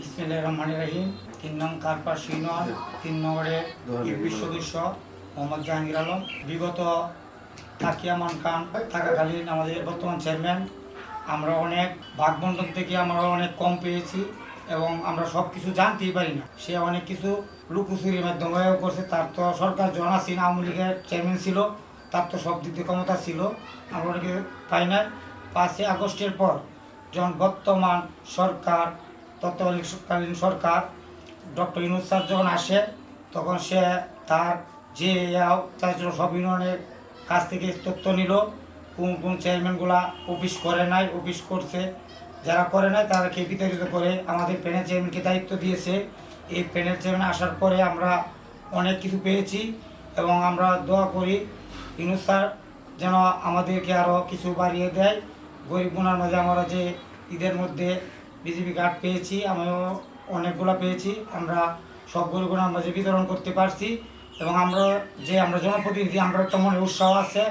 বিসমিল্লাহির রহমানির রহিম। তিন নং কারপাস ইউনিয়ন তিন নম্বরের ইউপি সদস্য মোহাম্মদ জাহাঙ্গীর আলম। বিগত তাকিয়ামান খান থাকাকালীন আমাদের বর্তমান চেয়ারম্যান। আমরা অনেক ভাগবন্টন থেকে আমরা অনেক কম পেয়েছি এবং আমরা সব কিছু জানতেই পারি না। সে অনেক কিছু লুকুচুরির মাধ্যমে করছে। তার তো সরকার যখন আসিন আওয়ামী লীগের চেয়ারম্যান ছিল তার তো সব দিক দিয়ে ক্ষমতা ছিল। আমরা অনেকে পাই নাই। পাঁচই আগস্টের পর যখন বর্তমান সরকার তৎকালীন সরকার, ডক্টর ইনুস স্যার যখন আসে, তখন সে তার যে চাইছিল সব ইউনিয়নের কাছ থেকে তথ্য নিল। কোন কোন চেয়ারম্যানগুলা অফিস করে নাই, অফিস করছে। যারা করে নাই, তাদেরকে বিতাড়িত করে আমাদের প্যানেল চেয়ারম্যানকে দায়িত্ব দিয়েছে। এই প্যানেল চেয়ারম্যান আসার পরে আমরা অনেক কিছু পেয়েছি এবং আমরা দোয়া করি ইনুস স্যার যেন আমাদেরকে আরও কিছু বাড়িয়ে দেয়। গরিব গুনার মাঝে আমরা যে ঈদের মধ্যে বিজেপি কার্ড পেয়েছি, আমিও অনেকগুলো পেয়েছি, আমরা সবগুলো আমরা যে বিতরণ করতে পারছি। এবং আমরা যে আমরা জনপ্রতিনিধি, আমরা একটা মনে উৎসাহ আছে,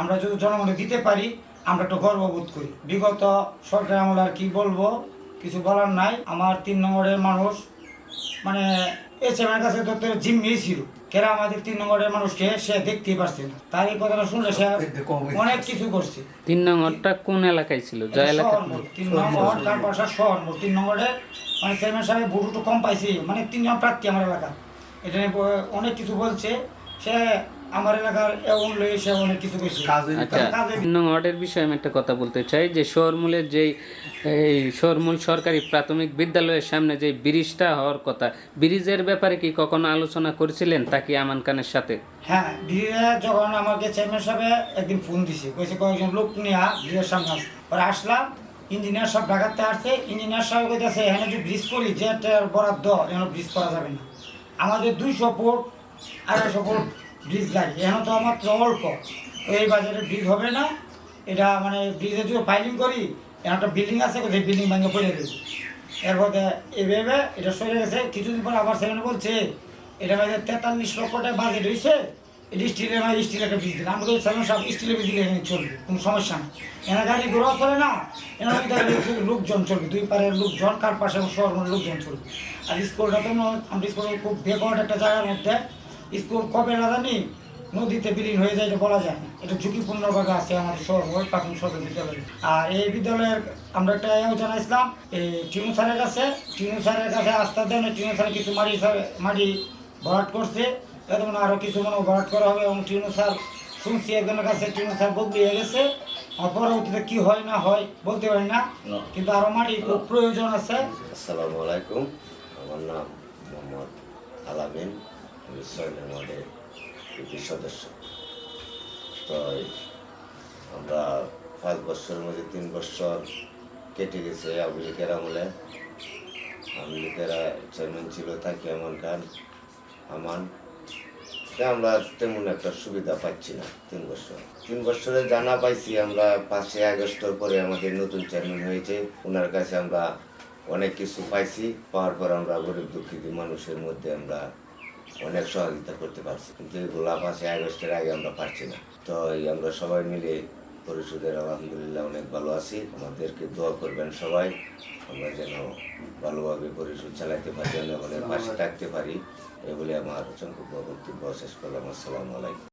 আমরা যদি জনগণে দিতে পারি, আমরা একটু গর্ববোধ করি। বিগত সরকার আমল আর কি বলব, কিছু বলার নাই। আমার তিন নম্বরের মানুষ মানে এই চেয়ারম্যানের কাছে ধরতে জিম্মি ছিল। কেরা আমাদের তিন নম্বরের মানুষকে সে দেখতেই পারছে না? তার এই কথাটা শুনলে সে অনেক কিছু করছে। তিন নম্বরটা কোন এলাকায় ছিল? যা এলাকা তিন নম্বর তার পাশে শহর মোড়, তিন নম্বরে মানে চেয়ারম্যান সাহেব ভোট কম পাইছি। মানে তিনজন প্রার্থী আমার এলাকা এটা নিয়ে অনেক কিছু বলছে। সে আমার এলাকার এমন লয়ে সে অনেক কিছু কইছে। আচ্ছা। নং বিষয়ে আমি একটা কথা বলতে চাই যে শহরমূলের যেই এই শহরমূল সরকারি প্রাথমিক বিদ্যালয়ের সামনে যে ব্রিজটা হওয়ার কথা ব্রিজের ব্যাপারে কি কখনো আলোচনা করেছিলেন তাকি আমান খানের সাথে? হ্যাঁ ধীরে যখন আমাকে চেয়ারম্যান সাহেব একদিন ফোন দিছে কইছে কয়েকজন লোক নিয়ে ধীরের সামনে পরে আসলাম ইঞ্জিনিয়ার সব ঢাকাতে আসছে ইঞ্জিনিয়ার সাহেব কইতেছে এখানে যদি ব্রিজ করি যে একটা বরাদ্দ এখানে ব্রিজ করা যাবে না। আমাদের দুইশো ফুট আড়াইশো ফুট ব্রিজ লাগে। এখানে তো মাত্র অল্প। এই বাজারে ব্রিজ হবে না। এটা মানে ব্রিজে যদি ফাইলিং করি, এখানে একটা বিল্ডিং আছে সেই বিল্ডিং ভেঙে পড়ে দেবে এরপর এভাবে এটা সরে গেছে। কিছুদিন পর আবার সেখানে বলছে, এটা মানে তেতাল্লিশ লক্ষ টাকা বাজেট হয়েছে এটা স্টিলের মানে স্টিল একটা ব্রিজ দিলে আমরা তো সেভেন সব স্টিলের ব্রিজ দিলে এখানে চলবে, কোনো সমস্যা নেই। এখানে গাড়ি ঘোড়াও চলে না। লোক- লোকজন চলবে। দুই পারের লোকজন, কার পাশে শহর লোকজন চলবে। আর স্কুলটা তো ন- আমরা স্কুলে খুব বেকওয়ার্ড একটা জায়গার মধ্যে। স্কুল কবে না জানি নদীতে বিলীন হয়ে যায় এটা বলা যায় না। এটা ঝুঁকিপূর্ণভাবে আছে আমাদের শহর প্রাথমিক সরকারি বিদ্যালয়। আর এই বিদ্যালয়ের আমরা একটা এও জানাইছিলাম এই টিনু স্যারের কাছে। টিনু স্যারের কাছে আস্থা দেন টিনু স্যার কিছু মাটি মাটি ভরাট করছে। এবং আরও কিছু মনে ভরাট করা হবে এবং টিনু স্যার শুনছি একজনের কাছে টিনু স্যার বদলি হয়ে গেছে। পরবর্তীতে কি হয় না হয় বলতে পারি না কিন্তু আরও মাটি খুব প্রয়োজন আছে। আসসালামু আলাইকুম। আমার নাম মোহাম্মদ আলামিন। আমি ছয় নং ওয়ার্ডের সদস্য। তো আমরা পাঁচ বছরের মধ্যে তিন বছর কেটে গেছে আওয়ামী লীগের আমলে। আওয়ামী লীগের চেয়ারম্যান ছিল থাকি আমান খান আমান আমরা তেমন একটা সুবিধা পাচ্ছি না তিন বছর। তিন বছরে জানা পাইছি আমরা পাঁচই আগস্টের পরে আমাদের নতুন চেয়ারম্যান হয়েছে। ওনার কাছে আমরা অনেক কিছু পাইছি। পাওয়ার পর আমরা গরিব দুঃখিত মানুষের মধ্যে আমরা অনেক সহযোগিতা করতে পারছি কিন্তু এগুলা পাঁচই আগস্টের আগে আমরা পারছি না। তো এই আমরা সবাই মিলে পরিষদের আলহামদুলিল্লাহ অনেক ভালো আছি। আমাদেরকে দোয়া করবেন সবাই আমরা যেন ভালোভাবে পরিষদ চালাইতে পারি জনগণের পাশে থাকতে পারি এই বলে আমার সংক্ষিপ্ত বক্তব্য শেষ করলাম। আসসালামু আলাইকুম।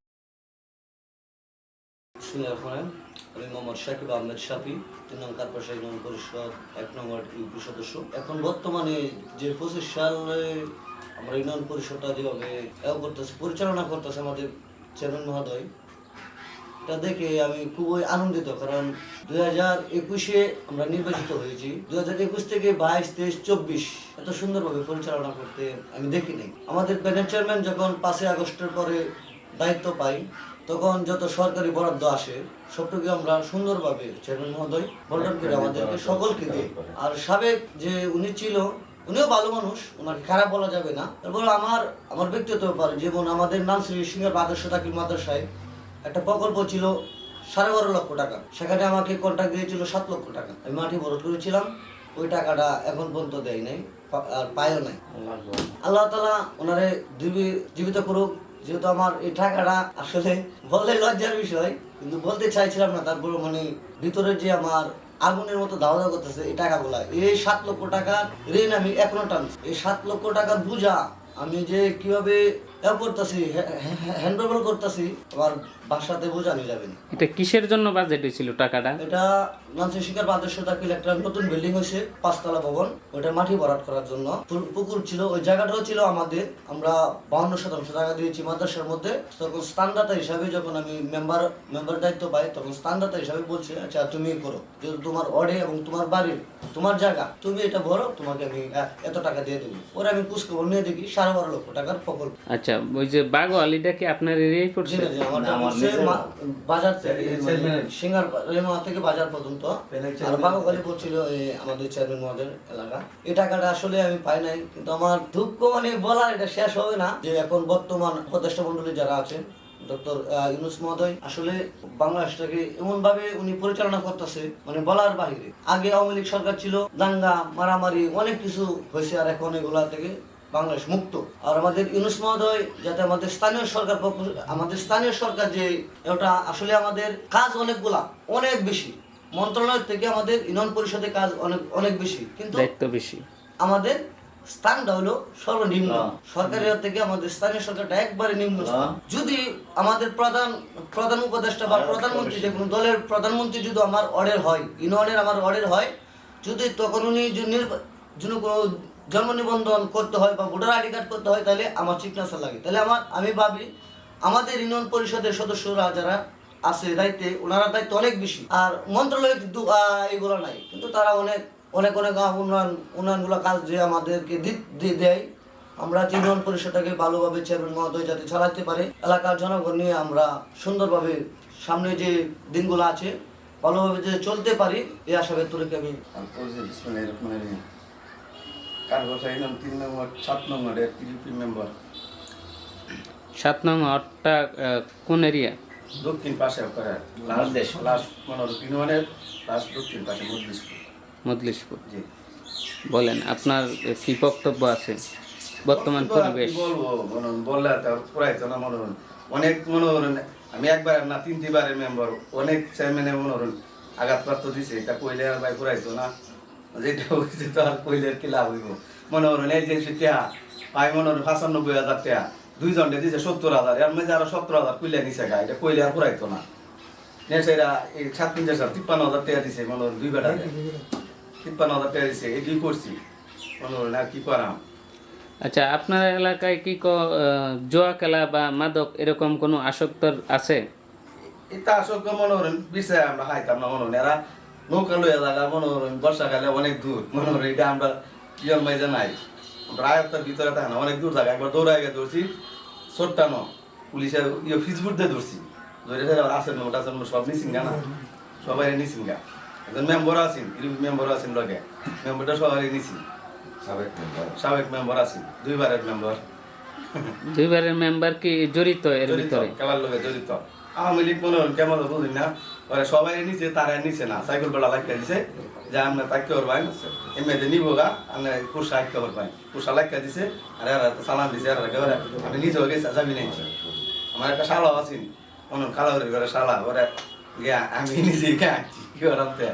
আমি মোহাম্মদ শাকিব আহমেদ শাফি তিন নং কারপাশা ইউনিয়ন পরিষদ এক নম্বর ইউপি সদস্য। এখন বর্তমানে যে পঁচিশ সালে আমরা ইউনিয়ন পরিষদটা যেভাবে এ করতেছে পরিচালনা করতেছে আমাদের চেয়ারম্যান মহোদয় তা দেখে আমি খুবই আনন্দিত কারণ দুই হাজার একুশে আমরা নির্বাচিত হয়েছি। দুই হাজার একুশ থেকে বাইশ তেইশ চব্বিশ এত সুন্দরভাবে পরিচালনা করতে আমি দেখি নাই। আমাদের প্যানেল চেয়ারম্যান যখন পাঁচই আগস্টের পরে দায়িত্ব পাই তখন যত সরকারি বরাদ্দ আসে সবটুকু আমরা সুন্দরভাবে চেয়ারম্যান মহোদয় বন্টন করে আমাদেরকে সকলকে দিই। আর সাবেক যে উনি ছিল উনিও ভালো মানুষ ওনাকে খারাপ বলা যাবে না। তারপর আমার আমার ব্যক্তিগত ব্যাপার যেমন আমাদের নাম শ্রী সিংহের আদর্শ তাকির মাদ্রাসায় একটা প্রকল্প ছিল সাড়ে বারো লক্ষ টাকা। সেখানে আমাকে কন্ট্রাক্ট দিয়েছিল সাত লক্ষ টাকা। আমি মাটি ভরট করেছিলাম ওই টাকাটা এখন পর্যন্ত দেয় নাই আর পায়ও নাই। আল্লাহ তালা ওনারে জীবি- জীবিত করুক যেহেতু আমার এই টাকাটা আসলে বললে লজ্জার বিষয় কিন্তু বলতে চাইছিলাম না তারপর মানে ভিতরে যে আমার আগুনের মতো দাও দাও করতেছে, এই টাকাগুলা। এই সাত লক্ষ টাকা ঋণ আমি এখনও টানছি। এই সাত লক্ষ টাকা বুঝা আমি যে কীভাবে এ করতেছি হ্যান্ডওভার করতেছি আমার বাসাতে বোঝানো যাবে না। এটা কিসের জন্য বাজেট হয়েছিল টাকাটা? এটা মানসিক শিকার বাদেশ্য তাকিল একটা নতুন বিল্ডিং হয়েছে পাঁচতলা ভবন ওটা মাটি ভরাট করার জন্য। পুকুর ছিল ওই জায়গাটাও ছিল আমাদের আমরা বাউন্ন শতাংশ টাকা দিয়েছি মাদ্রাসার মধ্যে। তখন স্থানদাতা হিসাবে যখন আমি মেম্বার মেম্বার দায়িত্ব পাই তখন স্থানদাতা হিসাবে বলছে আচ্ছা তুমি করো। যেহেতু তোমার অডে এবং তোমার বাড়ির তোমার জায়গা তুমি এটা ভরো তোমাকে আমি এত টাকা দিয়ে দেবো। পরে আমি কুচখবর নিয়ে দেখি সাড়ে বারো লক্ষ টাকার প্রকল্প। আচ্ছা ওই যে বাগো আলিটা কি আপনার এরিয়াই জি পড়ছে বাজার থেকে সিঙ্গার রেমা থেকে বাজার পর্যন্ত। আর বাগাবাড়ি পড়ছিল এই আমাদের চেয়ারম্যান মহাদের এলাকা। এই টাকাটা আসলে আমি পাই নাই কিন্তু আমার দুঃখ মানে বলার এটা শেষ হবে না যে এখন বর্তমান উপদেষ্টা মন্ডলী যারা আছেন ডক্টর ইউনুস মহোদয় আসলে বাংলাদেশটাকে এমন ভাবে উনি পরিচালনা করতেছে মানে বলার বাইরে আগে আওয়ামী লীগ সরকার ছিল দাঙ্গা মারামারি অনেক কিছু হয়েছে আর এখন এগুলা থেকে বাংলাদেশ মুক্ত। আর আমাদের ইউনুস মহোদয় যাতে আমাদের স্থানীয় সরকার আমাদের স্থানীয় সরকার যে ওটা আসলে আমাদের কাজ অনেকগুলা অনেক বেশি। মন্ত্রণালয় থেকে আমাদের ইউনিয়ন পরিষদের কাজ অনেক অনেক বেশি। কিন্তু বেশি। আমাদের স্থানটা হলো সর্বনিম্ন। সরকারের থেকে আমাদের স্থানীয় সরকারটা একবারে নিম্ন যদি আমাদের প্রধান প্রধান উপদেষ্টা বা প্রধানমন্ত্রী যে কোনো দলের প্রধানমন্ত্রী যদি আমার অর্ডার হয় ইউনিয়নের আমার অর্ডার হয় যদি তখন উনি যদি কোনো জন্ম নিবন্ধন করতে হয় বা ভোটার আইডি কার্ড করতে হয়, তাহলে আমার চিকনাসা লাগে। তাহলে আমার, আমি ভাবি, আমাদের ইউনিয়ন পরিষদের সদস্যরা যারা আছে, দায়িত্বে, ওনারা দায়িত্ব অনেক বেশি। আর মন্ত্রণালয় কিন্তু এগুলো নাই। কিন্তু তারা অনেক অনেক অনেক উন্নয়ন উন্নয়নগুলো কাজ যে আমাদেরকে দেয়, আমরা ইউনিয়ন পরিষদটাকে ভালোভাবে চেয়ারম্যান মহোদয় যাতে চালাতে পারে, এলাকার জনগণ নিয়ে আমরা সুন্দরভাবে সামনে যে দিনগুলো আছে, ভালোভাবে যে চলতে পারি, এই আশা ব্যক্ত আমি তিন নম্বর সাত মেম্বার সাত নং অটটা আহ, কোন এরিয়া দক্ষিণ পাশে করে লাস্ট লাস্ট মানে দক্ষিণ পাশে মজলিশপুর মদলিশপুর জি। বলেন আপনার কি বক্তব্য আছে? বর্তমান পরিবেশ। বলব? মনে বললে তো পুরাইতো না মনে হয়। অনেক মনে হয় আমি একবার না তিন তিনবারের মেম্বার অনেক চেয়ারম্যানে মনে হয় আঘাতপ্রাপ্ত দিছে এটা কইলে আর ভাই পুরাইতো না। যেটা হয়েছে তো আর কইলে কি লাভ হইব? মনে হয় এই যে ভাই মনে হয় পঁচানব্বই হাজার টেহা দুইজনটা দিছে সত্তর হাজার এর মধ্যে আরও সত্তর হাজার কইলে নিছে গা এটা কইলে আর পুরাইতো না। নেসেরা এই সাত চার তিপ্পান্ন হাজার টাকা দিছে মনে হয় দুই বেটা তিপ্পান্ন হাজার টাকা দিছে এই দুই করছি। মনে হয় না কি করাম। আচ্ছা আপনার এলাকায় কি জুয়া খেলা বা মাদক এরকম কোনো আসক্তর আছে? এটা আসলে মনে করেন বিষয় আমরা খাইতাম না মনে করেন। এরা নৌকা লইয়া জায়গা মনে করেন বর্ষাকালে অনেক দূর। মনে করেন এটা আমরা কিয়ন মাইজা নাই আমরা আয়ত্তার ভিতরে থাকে না অনেক দূর থাকে। একবার দৌড়াই গিয়ে ধরছি ছোট্টানো পুলিশের ইয়ে ফিসবুট দিয়ে ধরছি। ধরে ধরে আবার আসেন ওটা আসেন সব নিছিন গা না? সবাই নিছিন গা একজন মেম্বার আছেন ইউপি মেম্বার আছেন লগে। মেম্বারটা সবাই নিছি সাবেক মেম্বার। সাবেক মেম্বার আছেন দুইবারের মেম্বার। দুইবারের মেম্বার কি জড়িত এর ভিতরে? খেলার লোকে জড়িত। আওয়ামী লীগ মনে কেমন বুঝি না ওরা সবাই নিচে, তারা নিচে না, সাইকেল বেলা লাগিয়ে দিছে, যে আমরা তাকে করবাই এমনিতে নিবো গা, আমরা কুরসা আইকে করবাই কুর্সা লাগিয়ে দিছে, আর এরা সালাম দিছে আর কে ওরা, আমি নিজে গেছি যাবি নাই। আমার একটা শালা আছেন অন্য খালা ওরে ঘরে শালা, ওরা আমি নিজে গিয়া কি করাম তে